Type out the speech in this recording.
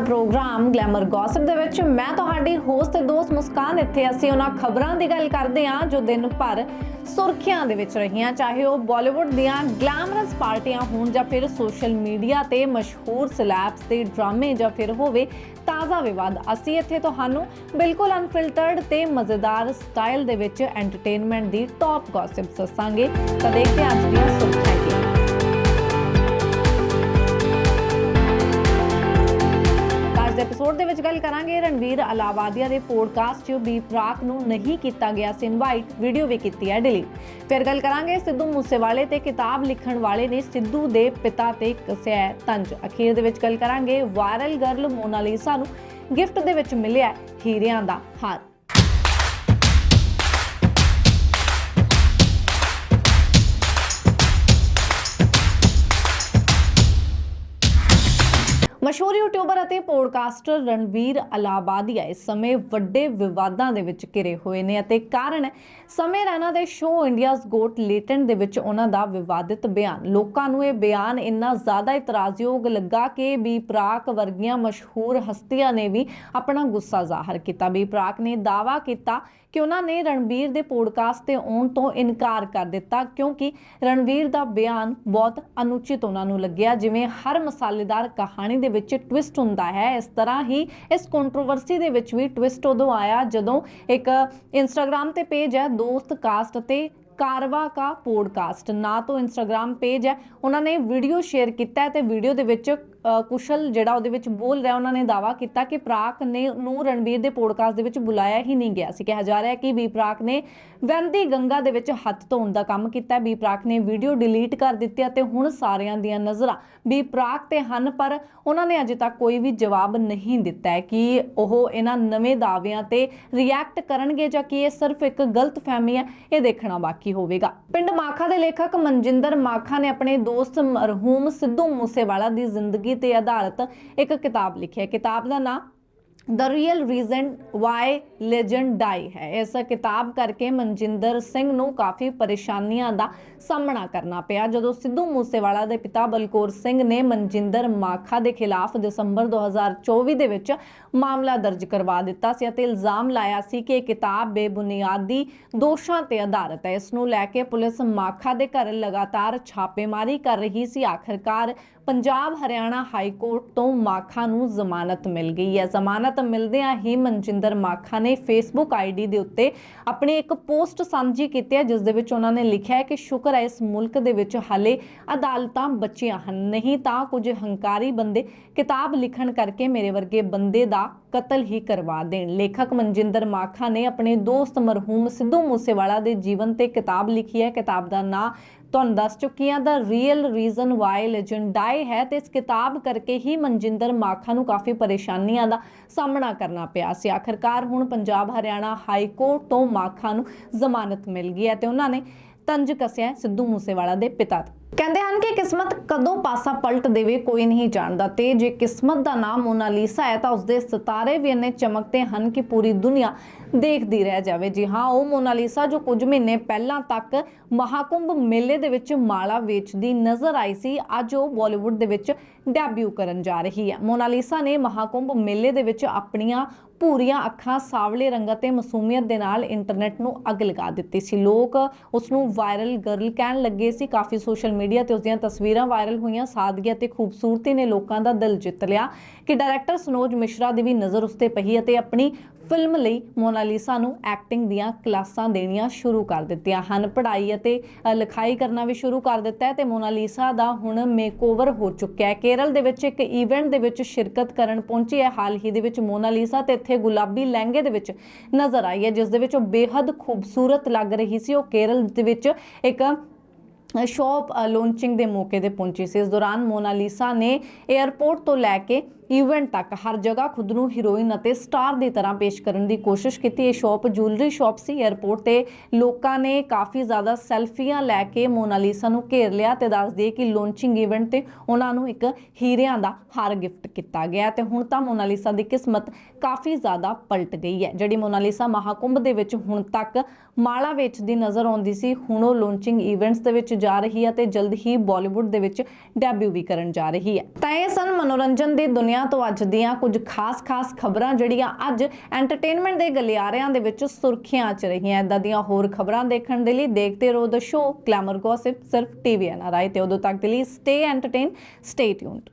ਦਾ programme glamour gossip ਦੇ ਵਿੱਚ ਮੈਂ ਤੁਹਾਡੀ ਹੋਸਟ ਤੇ ਦੋਸਤ ਮੁਸਕਾਨ। ਇੱਥੇ ਅਸੀਂ ਉਹਨਾਂ ਖਬਰਾਂ ਦੀ ਗੱਲ ਕਰਦੇ ਹਾਂ ਜੋ ਦਿਨ ਭਰ ਸੁਰਖੀਆਂ ਦੇ ਵਿੱਚ ਰਹੀਆਂ। ਚਾਹੇ ਉਹ ਬਾਲੀਵੁੱਡ ਦੀਆਂ ਗਲੈਮਰਸ ਪਾਰਟੀਆਂ ਹੋਣ ਜਾਂ ਫਿਰ ਸੋਸ਼ਲ ਮੀਡੀਆ ਤੇ ਮਸ਼ਹੂਰ ਸਲੈਬਸ ਦੇ ਡਰਾਮੇ ਜਾਂ ਫਿਰ ਹੋਵੇ ਤਾਜ਼ਾ ਵਿਵਾਦ। ਅਸੀਂ ਇੱਥੇ ਤੁਹਾਨੂੰ ਬਿਲਕੁਲ ਅਨਫਿਲਟਰਡ ਤੇ ਮਜ਼ੇਦਾਰ ਸਟਾਈਲ ਦੇ ਵਿੱਚ ਐਂਟਰਟੇਨਮੈਂਟ ਦੀ ਟੌਪ ਗੌਸਿਪਸ ਦੱਸਾਂਗੇ। ਤਾਂ ਦੇਖਦੇ ਹਾਂ ਅੱਜ ਦੀਆਂ ਸੁਰਖੀਆਂ ਦੇ ਵਿੱਚ ਗੱਲ ਕਰਾਂਗੇ। ਰਣਵੀਰ ਅਲਾਵਾਦੀਆ ਦੇ ਪੋਡਕਾਸਟ 'ਚ ਵੀ ਪ੍ਰਾਕ ਨੂੰ ਨਹੀਂ ਕੀਤਾ ਗਿਆ ਸੀ ਇਨਵਾਈਟ ਵੀਡੀਓ ਵੀ ਕੀਤੀ ਹੈ ਡਿਲੀਟ ਫਿਰ ਗੱਲ ਕਰਾਂਗੇ ਸਿੱਧੂ ਮੂਸੇਵਾਲੇ ਤੇ ਕਿਤਾਬ ਲਿਖਣ ਵਾਲੇ ਨੇ ਸਿੱਧੂ ਦੇ ਪਿਤਾ ਤੇ ਕੱਸਿਆ ਤੰਜ। ਅਖੀਰ ਦੇ ਵਿੱਚ ਗੱਲ ਕਰਾਂਗੇ ਵਾਇਰਲ ਗਰਲ ਮੋਨਾਲੀਸਾ ਨੂੰ ਗਿਫਟ ਦੇ ਵਿੱਚ ਮਿਲਿਆ ਹੀਰਿਆਂ ਦਾ ਹਾਰ। ਮਸ਼ਹੂਰ ਯੂਟਿਊਬਰ ਅਤੇ ਪੋਡਕਾਸਟਰ ਰਣਵੀਰ ਅਲਾਬਾਦੀਆ ਇਸ ਸਮੇਂ ਵੱਡੇ ਵਿਵਾਦਾਂ ਦੇ ਵਿੱਚ ਘਿਰੇ ਹੋਏ ਨੇ ਅਤੇ ਕਾਰਨ ਸਮੇਂ ਰੈਨਾ ਦੇ ਸ਼ੋਅ ਇੰਡੀਆਜ਼ ਗੋਟ ਲੇਟੈਂਟ ਦੇ ਵਿੱਚ ਉਹਨਾਂ ਦਾ ਵਿਵਾਦਿਤ ਬਿਆਨ। ਲੋਕਾਂ ਨੂੰ ਇਹ ਬਿਆਨ ਇੰਨਾ ਜ਼ਿਆਦਾ ਇਤਰਾਜ਼ਯੋਗ ਲੱਗਾ ਕਿ ਬੀ ਪ੍ਰਾਕ ਵਰਗੀਆਂ ਮਸ਼ਹੂਰ ਹਸਤੀਆਂ ਨੇ ਵੀ ਆਪਣਾ ਗੁੱਸਾ ਜ਼ਾਹਰ ਕੀਤਾ। ਬੀ ਪ੍ਰਾਕ ਨੇ ਦਾਅਵਾ ਕੀਤਾ ਕਿ ਉਹਨਾਂ ਨੇ ਰਣਵੀਰ ਦੇ ਪੋਡਕਾਸਟ ਤੇ ਆਉਣ ਤੋਂ ਇਨਕਾਰ ਕਰ ਦਿੱਤਾ ਕਿਉਂਕਿ ਰਣਵੀਰ ਦਾ ਬਿਆਨ ਬਹੁਤ ਅਨੁਚਿਤ ਉਹਨਾਂ ਨੂੰ ਲੱਗਿਆ। ਜਿਵੇਂ ਹਰ ਮਸਾਲੇਦਾਰ ਕਹਾਣੀ ਦੇ ਵਿੱਚ ਟਵਿਸਟ ਹੁੰਦਾ ਹੈ। ਇਸ ਤਰ੍ਹਾਂ ਹੀ ਇਸ ਕੰਟਰੋਵਰਸੀ ਦੇ ਵਿੱਚ ਵੀ ਟਵਿਸਟ ਉਦੋਂ ਆਇਆ ਜਦੋਂ ਇੱਕ ਇੰਸਟਾਗ੍ਰam ਤੇ ਪੇਜ ਹੈ, ਦੋਸਤ ਕਾਸਟ ਤੇ ਕਾਰਵਾ ਕਾ ਪੋਡਕਾਸਟ ਨਾ ਤੋਂ ਇੰਸਟਾਗ੍ਰam ਪੇਜ ਹੈ, ਉਹਨਾਂ ਨੇ ਵੀਡੀਓ ਸ਼ੇਅਰ ਕੀਤਾ ਹੈ ਤੇ ਵੀਡੀਓ ਦੇ ਵਿੱਚ ਕੁਸ਼ਲ ਜਿਹੜਾ ਉਹਦੇ ਵਿੱਚ ਬੋਲ ਰਿਹਾ, ਉਹਨਾਂ ਨੇ ਦਾਵਾ ਕੀਤਾ ਕਿ ਪ੍ਰਾਕ ਨੇ ਨੂੰ ਰਣਵੀਰ ਦੇ ਪੋਡਕਾਸਟ ਦੇ ਵਿੱਚ ਬੁਲਾਇਆ ਹੀ ਨਹੀਂ ਗਿਆ ਸੀ ਕਿਹਾ ਜਾ ਰਿਹਾ ਹੈ ਕਿ ਬੀ ਪ੍ਰਾਕ ਨੇ ਵਹਿੰਦੀ ਗੰਗਾ ਦੇ ਵਿੱਚ ਹੱਥ ਧੋਣ ਦਾ ਕੰਮ ਕੀਤਾ ਹੈ। ਪ੍ਰਾਕ ਨੇ ਵੀਡੀਓ ਡਿਲੀਟ ਕਰ ਦਿੱਤੀ ਅਤੇ ਹੁਣ ਸਾਰਿਆਂ ਦੀਆਂ ਨਜ਼ਰਾਂ ਬੀ ਪ੍ਰਾਕ ਤੇ ਹਨ, ਪਰ ਉਹਨਾਂ ਨੇ ਅਜੇ ਤੱਕ ਕੋਈ ਵੀ ਜਵਾਬ ਨਹੀਂ ਦਿੱਤਾ ਹੈ ਕਿ ਉਹ ਇਹਨਾਂ ਨਵੇਂ ਦਾਅਵਿਆਂ ਤੇ ਰਿਐਕਟ ਕਰਨਗੇ ਜਾਂ ਕਿ ਇਹ ਸਿਰਫ ਇੱਕ ਗਲਤ ਫਹਿਮੀ ਹੈ, ਇਹ ਦੇਖਣਾ ਬਾਕੀ ਹੋਵੇਗਾ ਪਿੰਡ ਮਾਖਾ ਦੇ ਲੇਖਕ ਮਨਜਿੰਦਰ ਮਾਖਾ ਨੇ ਆਪਣੇ ਦੋਸਤ ਮਰਹੂਮ ਸਿੱਧੂ ਮੂਸੇਵਾਲਾ ਦੀ ਜ਼ਿੰਦਗੀ ਤੇ ਆਧਾਰਿਤ ਇੱਕ ਕਿਤਾਬ ਲਿਖੀ ਹੈ। ਕਿਤਾਬ ਦਾ ਨਾਮ the real reason why legend die ਹੈ। ਇਸ ਕਿਤਾਬ ਕਰਕੇ ਮਨਜਿੰਦਰ ਸਿੰਘ ਨੂੰ ਕਾਫੀ ਪਰੇਸ਼ਾਨੀਆਂ ਦਾ ਸਾਹਮਣਾ ਕਰਨਾ ਪਿਆ। ਜਦੋਂ ਸਿੱਧੂ ਮੂਸੇਵਾਲਾ ਦੇ ਪਿਤਾ ਬਲਕੌਰ ਸਿੰਘ ਨੇ ਮਨਜਿੰਦਰ ਮਾਖਾ ਦੇ ਖਿਲਾਫ ਦਸੰਬਰ 2024 ਦੇ ਵਿੱਚ ਮਾਮਲਾ ਦਰਜ ਕਰਵਾ ਦਿੱਤਾ ਸੀ ਅਤੇ ਇਲਜ਼ਾਮ ਲਾਇਆ ਸੀ ਕਿ ਇਹ ਕਿਤਾਬ ਬੇਬੁਨਿਆਦੀ ਦੋਸ਼ਾਂ ਤੇ ਆਧਾਰਿਤ ਹੈ। ਇਸ ਨੂੰ ਲੈ ਕੇ ਪੁਲਿਸ ਮਾਖਾ ਦੇ ਘਰ ਲਗਾਤਾਰ ਛਾਪੇਮਾਰੀ ਕਰ ਰਹੀ ਸੀ। ਆਖਰਕਾਰ ਪੰਜਾਬ ਹਰਿਆਣਾ ਹਾਈ ਕੋਰਟ ਤੋਂ ਮਾਖਾ ਨੂੰ ਜ਼ਮਾਨਤ ਮਿਲ ਗਈ ਹੈ। ਜ਼ਮਾਨਤ ਮਿਲਦਿਆਂ ਹੀ ਮਨਜਿੰਦਰ ਮਾਖਾ ਨੇ ਫੇਸਬੁੱਕ ਆਈਡੀ ਦੇ ਉੱਤੇ ਆਪਣੀ ਇੱਕ ਪੋਸਟ ਸਾਂਝੀ ਕੀਤੀ ਹੈ, ਜਿਸ ਦੇ ਵਿੱਚ ਉਹਨਾਂ ਨੇ ਲਿਖਿਆ ਹੈ ਕਿ ਸ਼ੁਕਰ ਹੈ ਇਸ ਮੁਲਕ ਦੇ ਵਿੱਚ ਹਾਲੇ ਅਦਾਲਤਾਂ ਬਚੀਆਂ ਹਨ। ਨਹੀਂ ਤਾਂ ਕੁਝ ਹੰਕਾਰੀ ਬੰਦੇ ਕਿਤਾਬ ਲਿਖਣ ਕਰਕੇ ਮੇਰੇ ਵਰਗੇ ਬੰਦੇ ਦਾ ਕਤਲ ਹੀ ਕਰਵਾ ਦੇਣ। ਲੇਖਕ ਮਨਜਿੰਦਰ ਮਾਖਾ ਨੇ ਆਪਣੇ ਦੋਸਤ ਮਰਹੂਮ ਸਿੱਧੂ ਮੂਸੇਵਾਲਾ ਦੇ ਜੀਵਨ ਤੇ ਕਿਤਾਬ ਲਿਖੀ ਹੈ। ਕਿਤਾਬ ਦਾ ਨਾਂ ਤੁਹਾਨੂੰ ਦੱਸ ਚੁੱਕੀ ਹਾਂ the real reason why legend die ਹੈ ਤੇ ਇਸ ਕਿਤਾਬ ਕਰਕੇ ਹੀ ਮਨਜਿੰਦਰ ਮਾਖਾ ਨੂੰ ਕਾਫੀ ਪਰੇਸ਼ਾਨੀਆਂ ਦਾ ਸਾਹਮਣਾ ਕਰਨਾ ਪਿਆ ਸੀ। ਆਖਰਕਾਰ ਹੁਣ ਪੰਜਾਬ ਹਰਿਆਣਾ ਹਾਈ ਕੋਰਟ ਤੋਂ ਮਾਖਾ ਨੂੰ ਜ਼ਮਾਨਤ ਮਿਲ ਗਈ ਹੈ ਤੇ ਉਹਨਾਂ ਨੇ ਤੰਜ ਕੱਸਿਆ ਸਿੱਧੂ ਮੂਸੇਵਾਲਾ ਦੇ ਪਿਤਾ ਤੇ। ਕਹਿੰਦੇ ਹਨ ਕਿ ਕਿਸਮਤ ਕਦੋਂ ਪਾਸਾ ਪਲਟ ਦੇਵੇ ਕੋਈ ਨਹੀਂ ਜਾਣਦਾ ਤੇ ਜੇ ਕਿਸਮਤ ਦਾ ਨਾਮ ਮੋਨਾਲੀਸਾ ਹੈ ਤਾਂ ਉਸਦੇ ਸਿਤਾਰੇ ਵੀ ਇੰਨੇ ਚਮਕਦੇ ਹਨ ਕਿ ਪੂਰੀ ਦੁਨੀਆ ਦੇਖਦੀ ਰਹਿ ਜਾਵੇ। ਜੀ ਹਾਂ, ਉਹ ਮੋਨਾਲੀਸਾ ਜੋ ਕੁਝ ਮਹੀਨੇ ਪਹਿਲਾਂ ਤੱਕ ਮਹਾਕੁੰਭ ਮੇਲੇ ਦੇ ਵਿੱਚ ਮਾਲਾ ਵੇਚਦੀ ਨਜ਼ਰ ਆਈ ਸੀ, ਅੱਜ ਉਹ ਬਾਲੀਵੁੱਡ ਦੇ ਵਿੱਚ ਡੈਬਿਊ ਕਰਨ ਜਾ ਰਹੀ ਹੈ। ਮੋਨਾਲੀਸਾ ਨੇ ਮਹਾਕੁੰਭ ਮੇਲੇ ਦੇ ਵਿੱਚ ਆਪਣੀਆਂ ਭੂਰੀਆਂ ਅੱਖਾਂ, ਸਾਵਲੇ ਰੰਗਾਂ ਤੇ ਮਾਸੂਮੀਅਤ ਦੇ ਨਾਲ ਇੰਟਰਨੈਟ ਨੂੰ ਅੱਗ ਲਗਾ ਦਿੱਤੀ ਸੀ। ਲੋਕ ਉਸ ਨੂੰ ਵਾਇਰਲ ਗਰਲ ਕਹਿਣ ਲੱਗੇ ਸੀ। ਕਾਫੀ ਸੋਸ਼ਲ ਮੀਡੀਆ ਤੇ ਉਸ ਦੀਆਂ ਤਸਵੀਰਾਂ ਵਾਇਰਲ ਹੋਈਆਂ, ਸਾਦਗੀ ਅਤੇ ਖੂਬਸੂਰਤੀ ਨੇ ਲੋਕਾਂ ਦਾ ਦਿਲ ਜਿੱਤ ਲਿਆ ਕਿ ਡਾਇਰੈਕਟਰ ਸਨੋਜ ਮਿਸ਼ਰਾ ਦੀ ਵੀ ਨਜ਼ਰ ਉਸ ਤੇ ਪਈ ਅਤੇ ਆਪਣੀ ਫਿਲਮ ਲਈ ਮੋਨਾਲੀਸਾ ਨੂੰ ਐਕਟਿੰਗ ਦੀਆਂ ਕਲਾਸਾਂ ਦੇਣੀਆਂ ਸ਼ੁਰੂ ਕਰ ਦਿੱਤੀਆਂ ਹਨ। ਪੜ੍ਹਾਈ ਅਤੇ ਲਿਖਾਈ ਕਰਨਾ ਵੀ ਸ਼ੁਰੂ ਕਰ ਦਿੱਤਾ ਹੈ ਤੇ ਮੋਨਾਲੀਸਾ ਦਾ ਹੁਣ ਮੇਕਓਵਰ ਹੋ ਚੁੱਕਿਆ ਹੈ। ਕੇਰਲ ਦੇ ਵਿੱਚ ਇੱਕ ਇਵੈਂਟ ਦੇ ਵਿੱਚ ਸ਼ਿਰਕਤ ਕਰਨ ਪਹੁੰਚੀ ਹੈ। ਹਾਲ ਹੀ ਦੇ ਵਿੱਚ ਮੋਨਾਲੀਸਾ ਤੇ ਇੱਥੇ ਗੁਲਾਬੀ ਲਹਿੰਗੇ ਦੇ ਵਿੱਚ ਨਜ਼ਰ ਆਈ ਹੈ, ਜਿਸ ਦੇ ਵਿੱਚ ਉਹ ਬੇਹੱਦ ਖੂਬਸੂਰਤ ਲੱਗ ਰਹੀ ਸੀ। ਉਹ ਕੇਰਲ ਦੇ ਵਿੱਚ ਇੱਕ ਸ਼ੌਪ ਲਾਂਚਿੰਗ ਦੇ ਮੌਕੇ ਤੇ ਪਹੁੰਚੀ ਸੀ। ਇਸ ਦੌਰਾਨ ਮੋਨਾਲੀਸਾ ਨੇ 에ਅਰਪੋਰਟ ਤੋਂ ਲੈ ਕੇ ਇਵੈਂਟ ਤੱਕ ਹਰ ਜਗ੍ਹਾ ਖੁਦ ਨੂੰ ਹੀਰੋਇਨ ਅਤੇ ਸਟਾਰ ਦੀ ਤਰ੍ਹਾਂ ਪੇਸ਼ ਕਰਨ ਦੀ ਕੋਸ਼ਿਸ਼ ਕੀਤੀ। ਇਹ ਸ਼ਾਪ ਜੁਐਲਰੀ ਸ਼ਾਪ ਸੀ। 에ਅਰਪੋਰਟ ਤੇ ਲੋਕਾਂ ਨੇ ਕਾਫੀ ਜ਼ਿਆਦਾ ਸੈਲਫੀਆਂ ਲੈ ਕੇ ਮੋਨਾਲੀਸਾ ਨੂੰ ਘੇਰ ਲਿਆ ਤੇ ਦੱਸ ਦਈਏ ਕਿ ਲਾਂਚਿੰਗ ਇਵੈਂਟ ਤੇ ਉਹਨਾਂ ਨੂੰ ਇੱਕ ਹੀਰਿਆਂ ਦਾ ਹਾਰ ਗਿਫਟ ਕੀਤਾ ਗਿਆ ਤੇ ਹੁਣ ਤਾਂ ਮੋਨਾਲੀਸਾ ਦੀ ਕਿਸਮਤ ਕਾਫੀ ਜ਼ਿਆਦਾ ਪਲਟ ਗਈ ਹੈ। ਜਿਹੜੀ ਮੋਨਾਲੀਸਾ ਮਹਾਕੁੰਭ ਦੇ ਵਿੱਚ ਹੁਣ ਤੱਕ ਮਾਲਾ ਵੇਚਦੀ ਨਜ਼ਰ ਆਉਂਦੀ ਸੀ, ਹੁਣ ਉਹ ਲਾਂਚਿੰਗ ਇਵੈਂਟਸ ਦੇ ਵਿੱਚ ਜਾ ਰਹੀ ਹੈ ਤੇ ਜਲਦ ਹੀ ਬਾਲੀਵੁੱਡ ਦੇ ਵਿੱਚ ਡੈਬਿਊ ਵੀ ਕਰਨ ਜਾ ਰਹੀ ਹੈ। ਤਾਂ ਇਹ ਸਨ ਮਨੋਰੰਜਨ ਦੀ ਦੁਨੀਆ ਦੁਨੀਆ ਤੋਂ ਅੱਜ ਦੀਆਂ ਕੁਝ ਖਾਸ-ਖਾਸ ਖਬਰਾਂ ਜਿਹੜੀਆਂ ਅੱਜ ਐਂਟਰਟੇਨਮੈਂਟ ਦੇ ਗਲਿਆਰਿਆਂ ਦੇ ਵਿੱਚ ਸੁਰਖੀਆਂ 'ਚ ਰਹੀਆਂ। ਇਦਾਂ ਦੀਆਂ ਹੋਰ ਖਬਰਾਂ ਦੇਖਣ ਦੇ ਲਈ ਦੇਖਦੇ ਰਹੋ ਦ ਸ਼ੋ ਗਲੈਮਰ ਗੌਸਿਪ ਸਿਰਫ ਟੀਵੀ ਐਨਆਰਆਈ ਤੇ ਉਦੋਂ ਤੱਕ ਦੇ ਲਈ ਸਟੇ ਐਂਟਰਟੇਨ ਸਟੇ ਟਿਊਨਡ